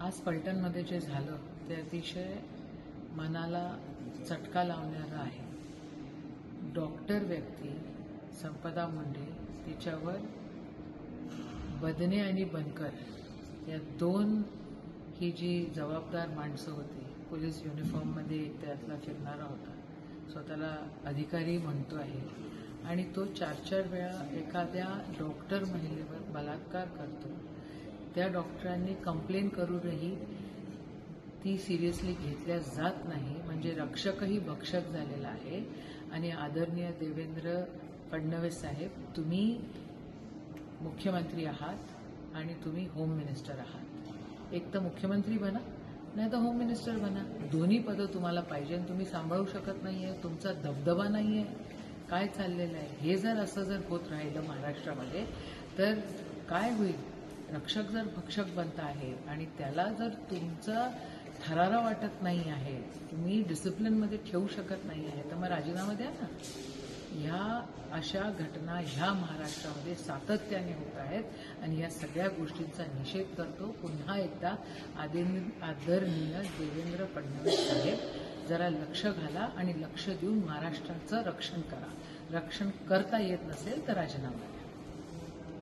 आज पलटणमध्ये जे झालं ते अतिशय मनाला चटका लावणारं आहे. डॉक्टर व्यक्ती संपदा मुंडे तिच्यावर बदने आणि बनकर या दोन ही जी जबाबदार माणसं होती पोलीस युनिफॉर्ममध्ये त्यातला फिरणारा होता स्वतःला अधिकारी म्हणतो आहे. आणि तो चार चार वेळा एखाद्या डॉक्टर महिलेवर बलात्कार करतो. त्या डॉक्टरांनी कंप्लेन करूनही ती सिरियसली घेतल्या जात नाही. म्हणजे रक्षकही भक्षक झालेला आहे. आणि आदरणीय देवेंद्र फडणवीस साहेब तुम्ही मुख्यमंत्री आहात आणि तुम्ही होम मिनिस्टर आहात. एक तर मुख्यमंत्री बना नाही तर होम मिनिस्टर बना. दोन्ही पदं तुम्हाला पाहिजे आणि तुम्ही सांभाळू शकत नाही आहे तुमचा दबदबा नाही आहे काय चाललेलं आहे? हे जर असं जर होत राहिलं महाराष्ट्रामध्ये तर काय होईल? रक्षक जर भक्षक बनता आहे आणि त्याला जर तुमचा थरारा वाटत नाही आहे तुम्ही डिसिप्लिनमध्ये ठेवू शकत नाही आहे तर मग राजीनामा द्या ना. ह्या अशा घटना ह्या महाराष्ट्रामध्ये सातत्याने होत आहेत आणि या सगळ्या गोष्टींचा निषेध करतो. पुन्हा एकदा आदरणीय आदरणीय देवेंद्र फडणवीस साहेब जरा लक्ष घाला आणि लक्ष देऊन महाराष्ट्राचं रक्षण करा. रक्षण करता येत नसेल तर राजीनामा द्या.